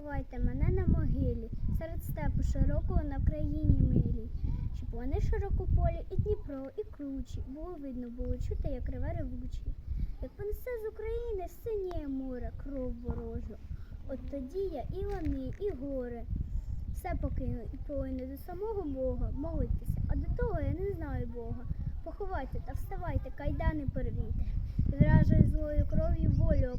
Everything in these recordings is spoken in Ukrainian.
Поховайте мене на могилі, серед степу широкого на країні милій. Щоб вони широкополі і Дніпро, і кручі, було видно, було чути, як реве ревучі. Як понесе з України синіє море, кров ворожу. От тоді я і лани, і гори. Все покину і полину до самого Бога, молитися, а до того я не знаю Бога. Поховайте та вставайте, кайдани порвіте, вражою злою кров'ю волю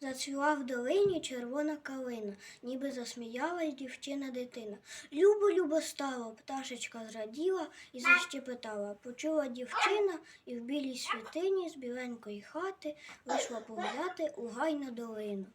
Зацвіла в долині червона калина, ніби засміялась дівчина дитина. Любо, любо стало, пташечка зраділа і защепетала. Почула дівчина і в білій світині з біленької хати вийшла погуляти у гайну долину.